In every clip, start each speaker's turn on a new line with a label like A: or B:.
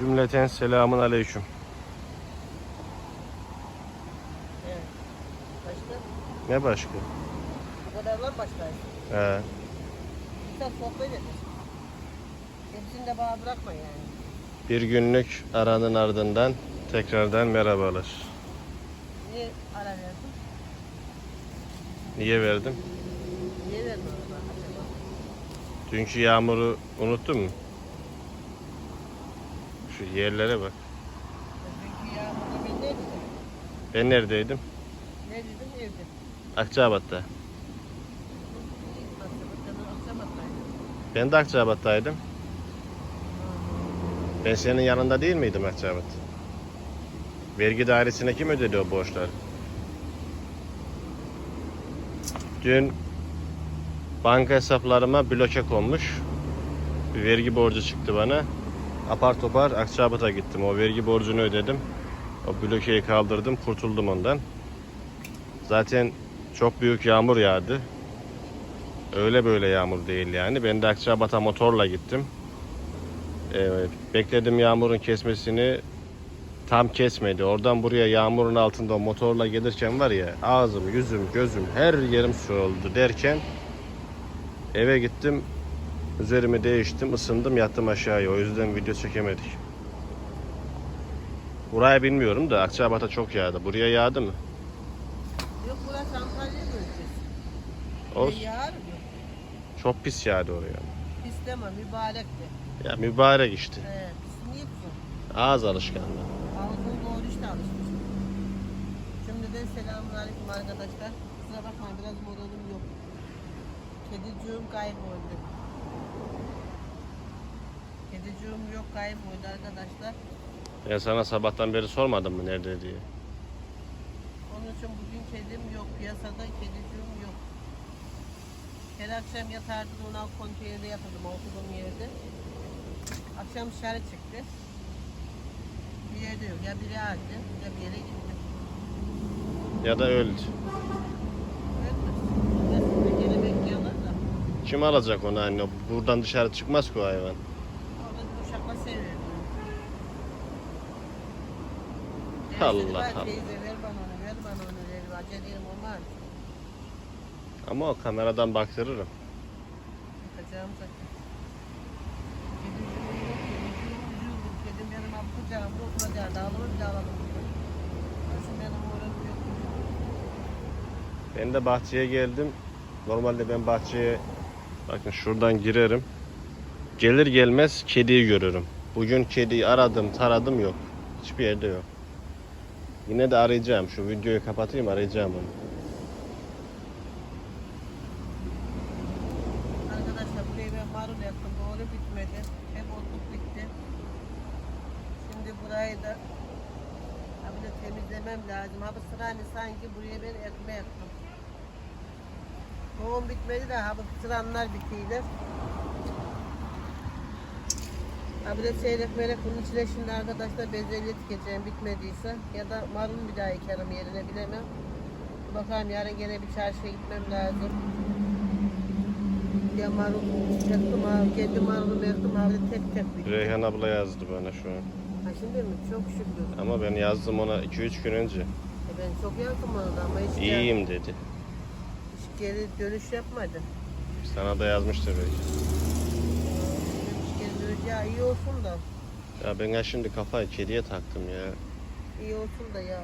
A: Cümleten selamun aleyküm.
B: Evet. Başka?
A: Ne başka?
B: Bu kadar lan başlayın.
A: He.
B: Güzel sohbet edin. Hepsini de bana bırakma yani.
A: Bir günlük aranın ardından tekrardan merhabalar.
B: Niye ara verdin?
A: Niye verdim?
B: Niye verdin acaba?
A: Dünkü yağmuru unuttun mu? Şu yerlere bak.
B: Ben
A: neredeydim?
B: Ne dedim evde.
A: Akçabat'ta. Ben de Akçabat'taydım. Ben senin yanında değil miydim Akçabat? Vergi dairesine kim ödedi o borçları? Dün banka hesaplarıma bloke konmuş. Bir vergi borcu çıktı bana. Apar topar Akçabat'a gittim. O vergi borcunu ödedim. O blokeyi kaldırdım. Kurtuldum ondan. Zaten çok büyük yağmur yağdı. Öyle böyle yağmur değil yani. Ben de Akçabat'a motorla gittim. Evet, bekledim yağmurun kesmesini. Tam kesmedi. Oradan buraya yağmurun altında motorla gelirken var ya ağzım, yüzüm, gözüm her yerim su oldu derken eve gittim. Üzerimi değiştim, ısındım, yattım aşağıya. O yüzden video çekemedik. Buraya bilmiyorum da Akçabat'a çok yağdı. Buraya yağdı mı?
B: Yok burası Antalya'ya göreceğiz.
A: Olsun.
B: Yağar mı?
A: Çok pis yağdı oraya.
B: Pis deme mübarek de.
A: Ya mübarek işte.
B: He, pis niye ki?
A: Ağız alışkanlığı.
B: Ağzın doğru işte alışmış. Şimdiden selamun aleyküm arkadaşlar. Kusura bakmayın biraz moralim yok. Kediciğim kayboldu. Yok kayboldu arkadaşlar.
A: Ben sana sabahtan beri sormadım mı nerede diye.
B: Onun için bugün kedim yok. Piyasada kediciğim yok. Her akşam yatardım ona konteynerde yatırdım oturduğum yerde. Akşam dışarı çıktı. Bir yerde yok. Ya biri aldı ya bir yere gitti.
A: Ya da öldü.
B: Da.
A: Kim alacak onu anne? Buradan dışarı çıkmaz ki o hayvan. Allah Allah.
B: Teyze ver bana onu, ver bana onu, ver. Aceleyim olmaz.
A: Ama o kameradan baktırırım.
B: Bakacağım zaten. Benim. Nasıl benim yok.
A: Ben de bahçeye geldim. Normalde ben bahçeye bakın şuradan girerim. Gelir gelmez kediyi görürüm. Bugün kediyi aradım, taradım yok. Hiçbir yerde yok. Yine de arayacağım. Şu videoyu kapatayım arayacağım onu.
B: Arkadaşlar burayı ben marul. Doğru bitmedi. Hep otluk bitti. Şimdi burayı da de temizlemem lazım. Sıra hani sanki buraya ben ekme yaptım. Tohum bitmedi de abi sıranlar bittiydi. Abi de seyrek merek bunun içine şimdi arkadaşlar bezelye dikeceğim bitmediyse ya da marul bir daha ekerim yerine bilemem. Bakalım yarın gene bir çarşıya gitmem lazım. Ya marul yaktım abi, kendi marulumu yaktım abi tek tek bitti.
A: Reyhan abla yazdı bana şu an.
B: Ha şimdi mi? Çok şükür.
A: Ama ben yazdım ona 2-3 gün önce.
B: E ben çok yaktım onu da ama hiç,
A: İyiyim dedi.
B: hiç geri dönüş yapmadı.
A: Sana da yazmıştır belki.
B: Ya iyi olsun da.
A: Ya ben ya şimdi kafayı kediye taktım ya.
B: iyi olsun da ya.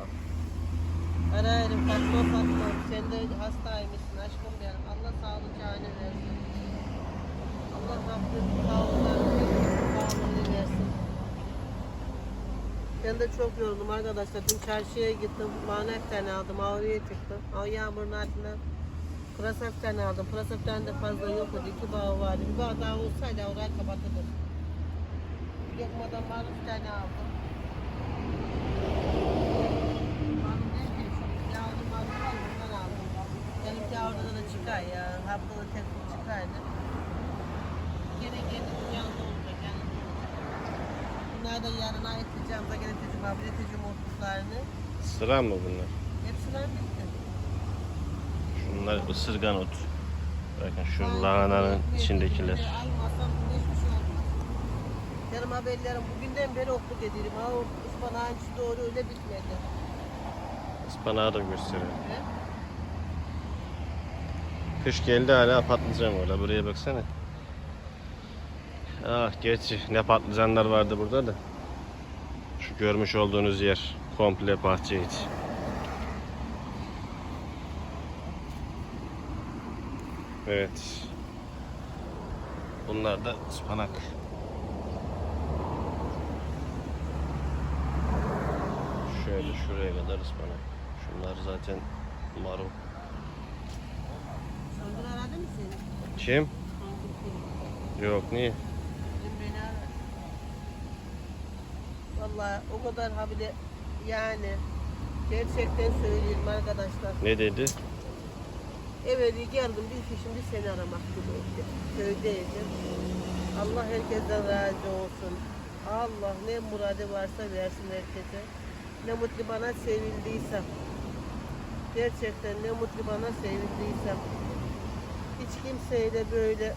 B: Ararım Fatma Fatma sen de hastaymışsın aşkım benim. Allah sağlıcağını versin. Allah Rabbim sağlığını versin. Ben de çok yoruldum arkadaşlar. Dün çarşıya gittim. Bir tane aldım. Avluya çıktım. Av yağmurun altından pırasa bir tane aldım. Pırasa bir tane de fazla yoktu. İki bağ vardı. Bir bağ daha olsaydı orayı kapatırdım. Bir lokmadan var bir tane aldım. Hanım dedi ki, "Şu yağlı malı var mı? Ondan aldım. Benimki orada da çıkar ya. Haftada tek bir çıkardı. Gene kendi dünyamda olacak yani. Bunları da yarın ayıtlayacağım da gene tecrübe, abone tecrübe otuzlarını.
A: Sıra mı bunlar?
B: Hepsinden bitti.
A: Şunlar ısırgan ot. Bakın şu lahananın içindekiler.
B: Almasam. Benim haberlerim bugünden beri oku dediğim. Ha o ıspanağın içi doğru öyle bitmedi.
A: Ispanağı da gösteriyor.
B: He?
A: Kış geldi hala patlıcan var. Buraya baksana. Ah gerçi ne patlıcanlar vardı burada da. Şu görmüş olduğunuz yer komple bahçeydi. Evet. Bunlar da ıspanak. Şöyle şuraya kadar ıspanak. Şunlar zaten marul.
B: Songül aradı mı seni?
A: Kim? Yok niye?
B: Vallahi o kadar habire yani gerçekten söylüyorum arkadaşlar.
A: Ne dedi?
B: Evveli geldim bir şimdi seni aramak gibi. Köydeydim. Allah herkesten razı olsun. Allah ne muradı varsa versin herkese. Ne mutlu bana sevildiysem. Gerçekten ne mutlu bana sevildiysem. Hiç kimseyle böyle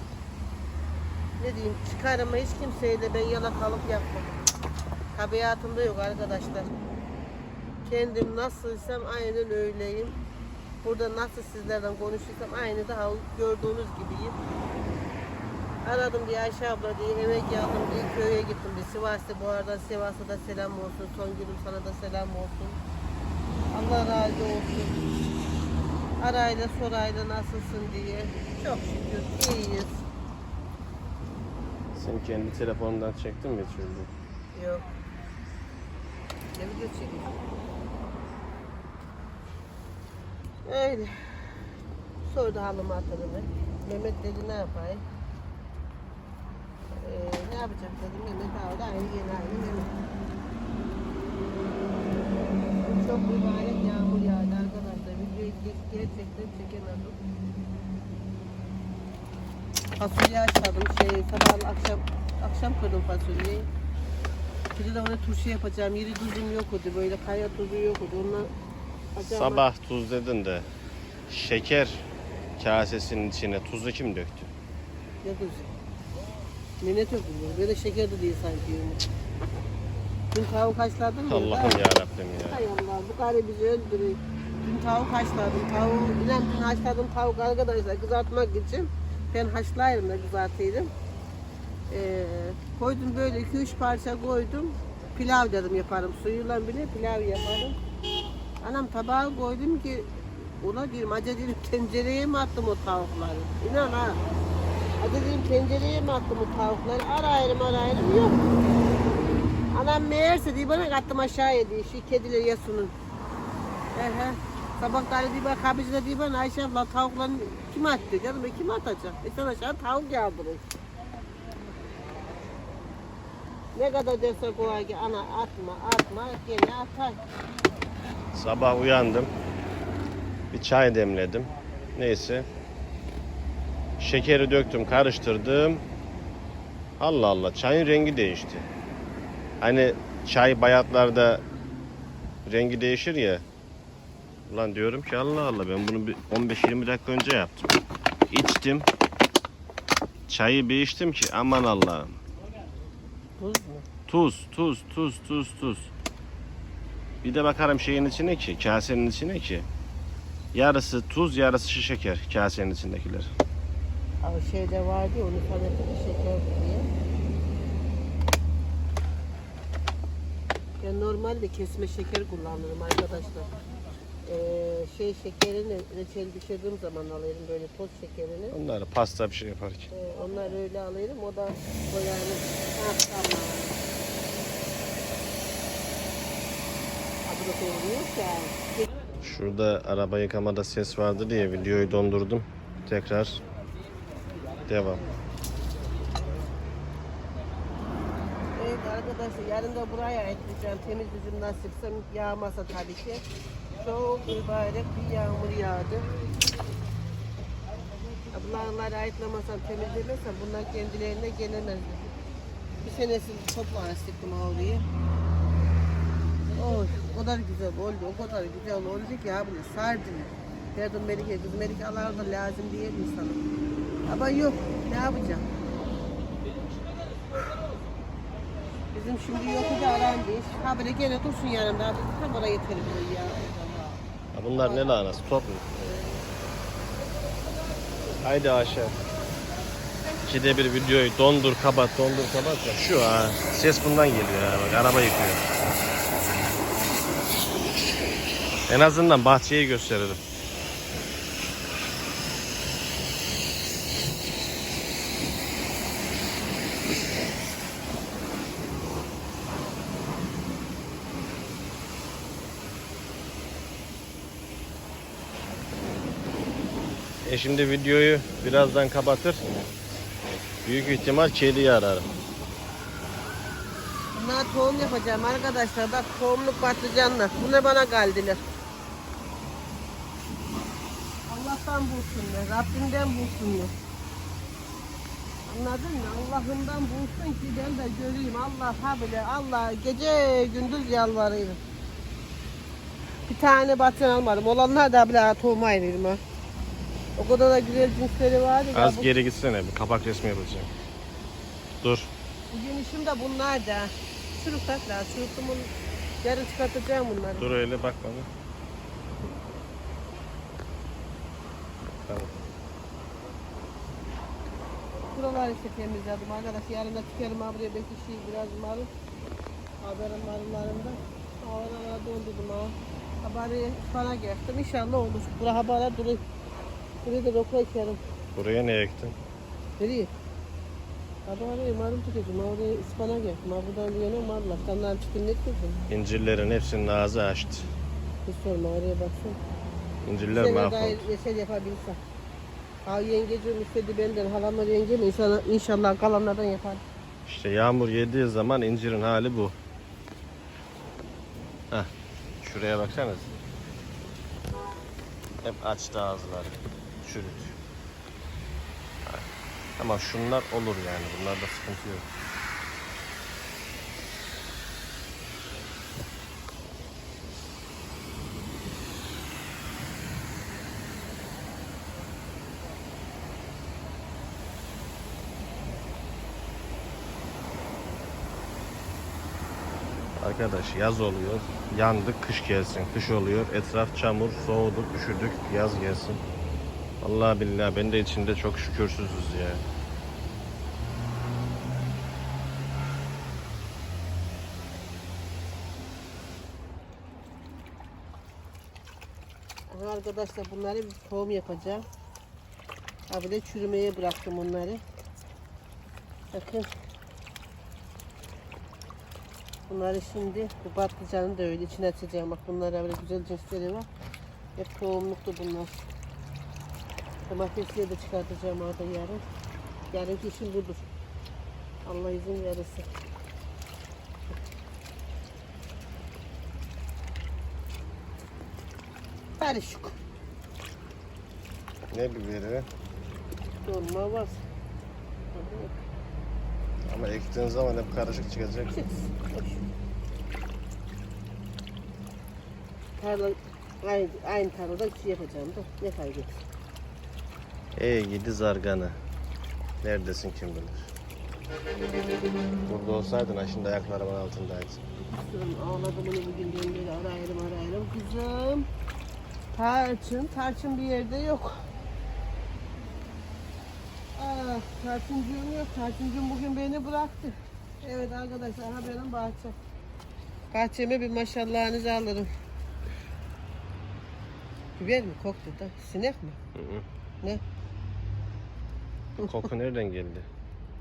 B: ne diyeyim çıkarıma hiç kimseyle ben yalakalık yapmadım. Tabiatımda yok arkadaşlar. Kendim nasılsam aynen öyleyim. Burada nasıl sizlerden konuşursam aynı daha gördüğünüz gibiyim. Aradım diye Ayşe abla diye eve geldim diye köye gittim diye Sivas'ta bu arada Sivas'a da selam olsun. Songül'üm sana da selam olsun. Allah razı olsun. Arayla sorayla nasılsın diye. Çok şükür iyiyiz.
A: Sen kendi telefonundan çektin mi hiç?
B: Yok. Ne video çekiyorsun? Öyle. Sordu halıma atadığını. Mehmet dedi ne yapayım? Ee, ne yapacak dedim. Mehmet aldı aynı yeni aynı Mehmet. Çok mübarek yağmur yağdı arkadaşlar. Videoyu ge- gerçekten çekemedim. Fasulye açmadım şey sabah akşam akşam kırdım fasulyeyi. Bir de ona turşu yapacağım. Yeri tuzum yok idi. Böyle kaya tuzu yok idi. Ondan acaba-
A: Sabah tuz dedin de şeker kasesinin içine tuzu kim döktü?
B: Ne tuzu? Ne ne tökülüyor? Böyle şeker de değil sanki. yani. Dün tavuk haşladım ya.
A: Allah'ım ya Rabbim ya.
B: Hay Allah bu karı bizi öldürüyor. Dün tavuk haşladım. Tavuğu, inan dün haşladım tavuk arkadaşlar kızartmak için. Ben haşlayırım da kızartıyordum. Ee, koydum böyle 2-3 parça koydum. Pilav dedim yaparım. Suyuyla bile pilav yaparım. Anam tabağa koydum ki Ula diyorum acaba dedim tencereye mi attım o tavukları? İnan ha. Dedim tencereye mi attım o tavukları? Arayırım arayırım yok. Anam meğerse diye bana kattım aşağıya diye şu kediler yasunun. He he. Sabahları diye bak kabicide diye bana Ayşe abla tavukları kim attı? Canım ben kim atacak? E sen aşağı tavuk yağdırır. Ne kadar desek o ay ki ana atma atma gene atar.
A: Sabah uyandım. Bir çay demledim. Neyse. Şekeri döktüm, karıştırdım. Allah Allah, çayın rengi değişti. Hani çay bayatlarda rengi değişir ya. Ulan diyorum ki Allah Allah ben bunu bir 15-20 dakika önce yaptım. İçtim. Çayı bir içtim ki aman Allah'ım.
B: Tuz mu?
A: Tuz, tuz, tuz, tuz, tuz. Bir de bakarım şeyin içine ki, kasenin içine ki. Yarısı tuz, yarısı şu şeker kasenin içindekiler.
B: Şeyde vardı onu fanatik şeker diye. Ben normalde kesme şeker kullanırım arkadaşlar. Ee, şey şekerini reçel pişirdiğim zaman alırım böyle toz şekerini.
A: Onları pasta bir şey yaparken.
B: Ee, onlar öyle alırım. O da yani. Ha, tamam.
A: Şurada araba yıkamada ses vardı diye videoyu dondurdum. Tekrar devam.
B: Evet arkadaşlar yarın da buraya ekleyeceğim. Temiz yüzüm nasipsem yağmasa tabii ki. Çok mübarek bir yağmur yağdı. Bunları ayıtlamasam, temizlemesem bunlar kendilerine gelemezdi. Bir senesi toprağa sıktım orayı. Oy, o kadar güzel oldu, o kadar güzel oldu ki abi sardım. Dedim Melike, kız Melike Allah da lazım diye insanım. Ama yok, ne yapacağım? Bizim şimdi yok idi aran değil. Ha böyle gene dursun yanımda. Tam oraya yeter ya.
A: Ha, bunlar ne lahanası? Top mu? Haydi aşağı. İkide bir videoyu dondur kapat dondur kapat ya. Şu ha. Ses bundan geliyor ya. Bak araba yıkıyor. En azından bahçeyi gösteririm. Şimdi videoyu birazdan kapatır. Büyük ihtimal kediyi ararım.
B: Bunlar tohum yapacağım arkadaşlar. Bak tohumluk patlıcanlar. Bunlar bana geldiler. Allah'tan bulsunlar. Rabbimden bulsunlar. Anladın mı? Allah'ımdan bulsun ki ben de göreyim. Allah ha bile Allah gece gündüz yalvarıyorum. Bir tane batın almadım. Olanlar da bile tohum ayırırım ha. O kadar da güzel cinsleri var ya.
A: Az
B: bu-
A: geri gitsene bir kapak resmi yapacağım. Dur.
B: Bugün işim de bunlar da. Çürükler, çürüktümün yarın çıkartacağım bunları.
A: Dur öyle bak bana. Tamam.
B: Buraları işte temizledim arkadaş. Yarın da çıkarım ha buraya belki şey biraz marul. Haberin marullarında. Havalara dondurdum ha. Haberi bana geldim. İnşallah olur. Bura habara duruyor. Buraya da rokla içerim.
A: Buraya ne ektin?
B: Nereye? Haberi marul tutacağım. Oraya ıspanak. Ha buradan bir yana marul. Akşamdan ne tuttum?
A: İncirlerin hepsinin ağzı açtı.
B: Hiç sorma oraya baksana.
A: İncirler
B: Sene
A: mahvoldu.
B: dair mesel yapabilsem. Ha yengecim istedi benden. Halamla yengem inşallah, inşallah kalanlardan yapar.
A: İşte yağmur yediği zaman incirin hali bu. Heh. Şuraya baksanız. Hep açtı ağızları. Çürük. Ama şunlar olur yani. Bunlarda sıkıntı yok. Arkadaş yaz oluyor. Yandık kış gelsin. Kış oluyor. Etraf çamur, soğuduk, üşüdük. Yaz gelsin. Allah billahi ben de içinde çok şükürsüzüz ya.
B: Arkadaşlar bunları bir tohum yapacağım. Ha bir de çürümeye bıraktım onları. Bakın. Bunları şimdi bu patlıcanı da öyle içine açacağım. Bak bunlara böyle güzel cinsleri var. Hep tohumluktu bunlar. Domatesleri de çıkartacağım orada yarın. Yarınki işim budur. Allah izin verirse. Karışık.
A: Ne biberi?
B: Dolma var.
A: Ama ektiğin zaman hep karışık çıkacak.
B: Tarla, aynı, aynı tarlada şey yapacağım da ne fark et.
A: Ey gidi zarganı. Neredesin kim bilir. Burada olsaydın ha şimdi ayaklarımın altındaydın.
B: Kızım ağladım bunu bugün beri arayalım arayalım. Kızım. Tarçın, tarçın bir yerde yok. Ah, tarçıncığım yok. Tarçıncığım bugün beni bıraktı. Evet arkadaşlar, aha benim bahçem. Bahçeme bir maşallahınızı alırım. Biber mi koktu da? Sinek mi?
A: Hı hı.
B: Ne?
A: Koku nereden geldi?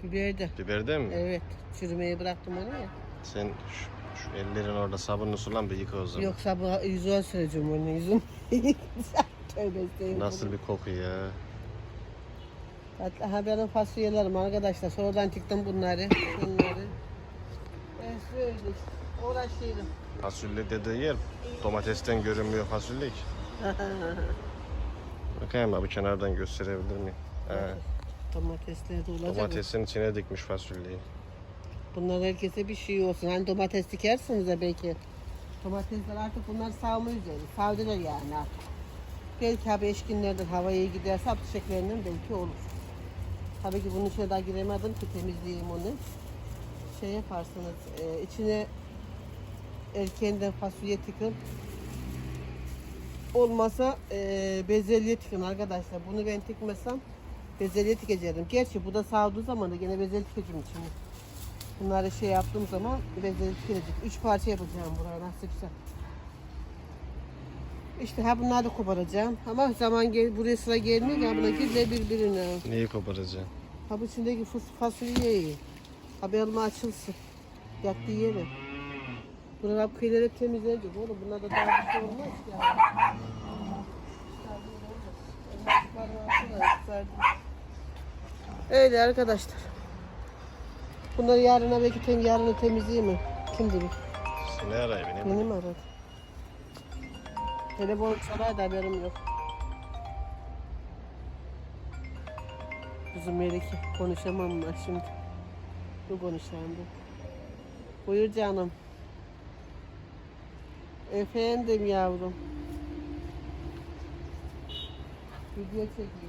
B: Biber de.
A: Biberde mi?
B: Evet, çürümeye bıraktım onu ya.
A: Sen şu, şu ellerin orada sabunlu sulan bir yıka o zaman.
B: Yoksa bu yüzüğe süreceğim onu yüzüm. Tövbe estağfurullah.
A: Nasıl bir koku ya?
B: Hatta haberin fasulyelerim arkadaşlar. Sonradan çıktım bunları. Bunları. Ben söyle. Uğraşıyorum.
A: Fasulye dediği yer domatesten görünmüyor fasulye ki. Bakayım abi kenardan gösterebilir miyim? He,
B: Domatesler de olacak.
A: domatesin içine dikmiş fasulyeyi.
B: Bunlar herkese bir şey olsun. Hani domates dikersiniz ya belki. Domatesler artık bunlar savma üzeri. Savdılar yani artık. Belki abi beş günlerden havaya giderse at şeklerinden belki olur. Tabii ki bunun içine daha giremedim ki temizleyeyim onu. şey yaparsınız. E, içine erkeğinden fasulye tıkın. Olmasa e, bezelye tıkın arkadaşlar. Bunu ben tıkmasam bezelye tıkacağım. Gerçi bu da sağdığı zaman da gene bezelye tıkacağım içine. Bunları şey yaptığım zaman bezelye tıkacağım. Üç parça yapacağım buraya nasipse. İşte ha bunları da koparacağım. Ama zaman gel buraya sıra gelmiyor. Ha buna gir birbirine.
A: Neyi koparacaksın?
B: Ha bu içindeki fıs- fasulyeyi. Ha bir elma açılsın. Yattığı yere. Bunlar hep kıyıları temizlenecek oğlum. Bunlar da daha bir şey olmaz ya. Öyle arkadaşlar. Bunları yarına belki tem yarına temizleyeyim mi? Kim bilir?
A: Seni arayı beni.
B: Beni mi aradı? Telefon çalar da haberim yok. Kızım Melike konuşamam ben şimdi. Bu konuşayım bu. Buyur canım. Efendim yavrum. Video çekiyorum.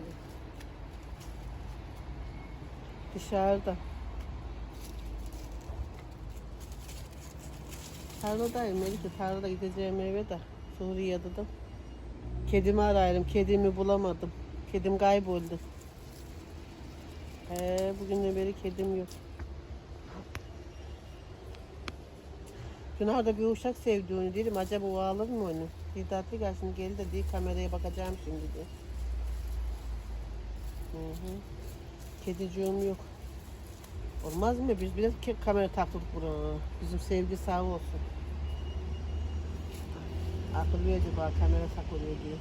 B: Dışarıda. Tarladayım Melike. Tarlada gideceğim eve de. Suriye'de de. Kedimi arıyorum. Kedimi bulamadım. Kedim kayboldu. Ee, bugünden beri kedim yok. Pınar bir uşak sevdiğini dedim. Acaba o alır mı onu? Didatlı gelsin geldi de değil kameraya bakacağım şimdi diye. Hı hı. Kediciğim yok. Olmaz mı? Biz bile kamera taktık buraya. Bizim sevgi sağ olsun. Akıl verici bana kamera takılıyor diye.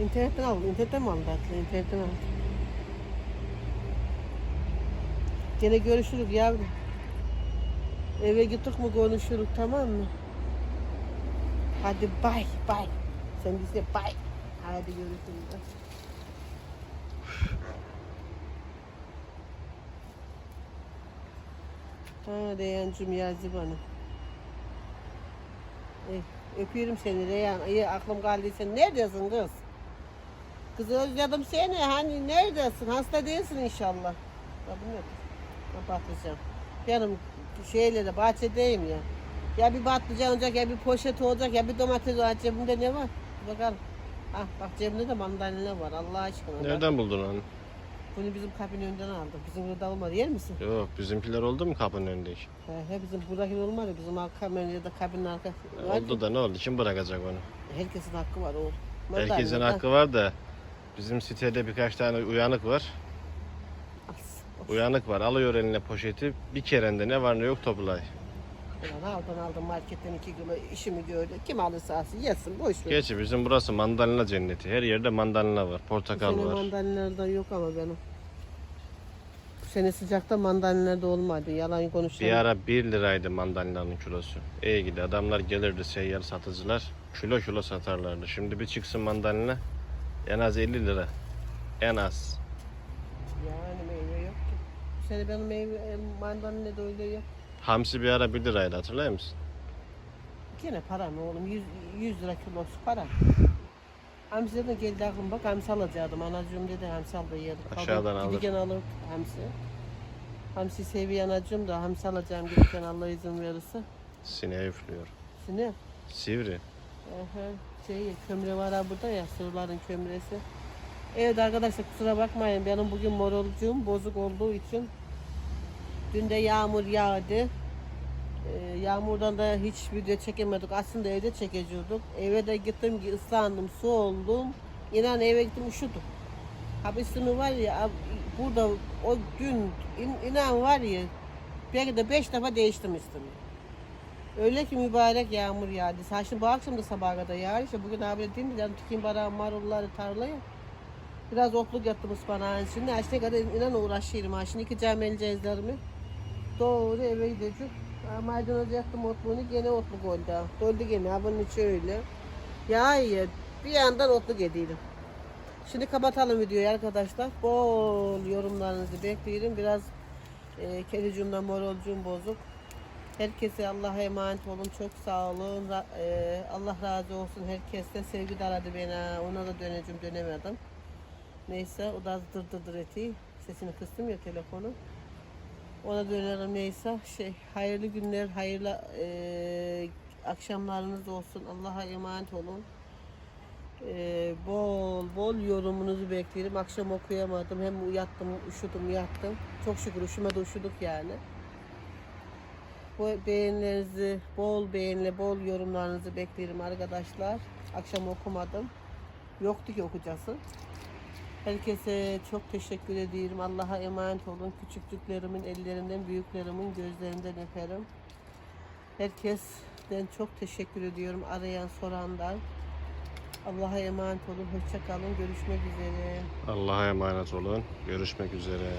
B: İnternetten aldım. İnternetten mi aldı Atlı? İnternetten aldım. Gene görüşürüz yavrum. Eve gittik mi konuşuruz tamam mı? Hadi bay bay. Sen bize bay. Hadi görüşürüz. Ha Reyhancığım yazdı bana. Eh, öpüyorum seni Reyhan. İyi aklım kaldıysa neredesin kız? Kız özledim seni. Hani neredesin? Hasta değilsin inşallah. Ya bu ne? Kapatacağım. Benim şeylere bahçedeyim ya. Ya bir patlıcan olacak ya bir poşet olacak ya bir domates olacak. Cebimde ne var? Bakalım. Ah bak cebimde de mandalina var Allah aşkına.
A: Nereden buldun onu?
B: Bunu bizim kapının önünden aldım. Bizim burada olmadı yer misin?
A: Yok bizimkiler oldu mu kapının önündeki?
B: He, he bizim buradaki olmadı. Bizim arka ya da kabinin arka. var
A: Oldu
B: ki,
A: da ne oldu? Kim bırakacak onu?
B: Herkesin hakkı var oğlum. Mandalina
A: Herkesin
B: da-
A: hakkı var da bizim sitede birkaç tane uyanık var.
B: As-
A: Uyanık var. Alıyor eline poşeti. Bir kerende ne var ne yok toplay.
B: Ulan aldım aldım marketten iki kilo işimi gördü. Kim alırsa alsın yesin boş ver.
A: Gerçi bizim burası mandalina cenneti. Her yerde mandalina var. Portakal
B: sene
A: var.
B: mandalinalardan yok ama benim. Sene sıcakta mandalina da olmadı. Yalan
A: Bir
B: konuşamam.
A: ara 1 liraydı mandalinanın kilosu. İyi gidi adamlar gelirdi seyyar satıcılar. Kilo kilo satarlardı. Şimdi bir çıksın mandalina en az 50 lira. En az.
B: Yani meyve yok ki. Bu sene benim meyve e, mandalina da öyle yok.
A: Hamsi bir ara 1 liraydı hatırlıyor musun?
B: Gene para mı oğlum? 100, 100 lira kilosu para. Hamsi de geldi aklıma bak hamsi alacaktım. Anacığım dedi hamsi al da yedim.
A: Aşağıdan alır.
B: Gidiken alır hamsi. Hamsi seviyen anacığım da hamsi alacağım gidiken Allah izin verirse.
A: Sineğe üflüyor.
B: Şimdi
A: Sivri.
B: Aha, şey kömre var ha burada ya sığırların kömresi. Evet arkadaşlar kusura bakmayın benim bugün moralcum bozuk olduğu için dün de yağmur yağdı. Ee, yağmurdan da hiç video çekemedik. Aslında evde çekecektik. Eve de gittim ki ıslandım, su oldum. İnan eve gittim üşüdüm. Habisini var ya burada o gün in, inan var ya belki de beş defa değiştim üstümü. Öyle ki mübarek yağmur yağdı. Saçlı bu akşam da sabaha kadar yağar. İşte bugün abi dedim dedim tutayım bana marulları tarlaya. Biraz otluk yattım ıspanağın içinde. Açta kadar inan uğraşıyorum. Ha şimdi yıkayacağım elceğizlerimi. Doğru eve gideceğim. Maydanoz yaktım otluğunu gene otluk oldu. Doldu gene ha bunun içi öyle. Ya iyi. Bir yandan otluk ediydim. Şimdi kapatalım videoyu arkadaşlar. Bol yorumlarınızı bekliyorum. Biraz e, kedicimden moralcum bozuk. Herkese Allah'a emanet olun. Çok sağ olun. Ra- e, Allah razı olsun herkesten. Sevgi de aradı beni. Ona da döneceğim dönemedim. Neyse o da dır dır dır eti. Sesini kıstım ya telefonu. Ona dönerim neyse. Şey, hayırlı günler, hayırlı eee, akşamlarınız olsun. Allah'a emanet olun. Eee, bol bol yorumunuzu beklerim. Akşam okuyamadım. Hem yattım, üşüdüm, yattım. Çok şükür üşümede üşüdük yani. Bu beğenilerinizi, bol beğenili, bol yorumlarınızı beklerim arkadaşlar. Akşam okumadım. Yoktu ki okuyacağız. Herkese çok teşekkür ediyorum. Allah'a emanet olun. Küçüklüklerimin ellerinden, büyüklerimin gözlerinden öperim. Herkesten çok teşekkür ediyorum. Arayan, sorandan. Allah'a emanet olun. Hoşça kalın. Görüşmek üzere.
A: Allah'a emanet olun. Görüşmek üzere.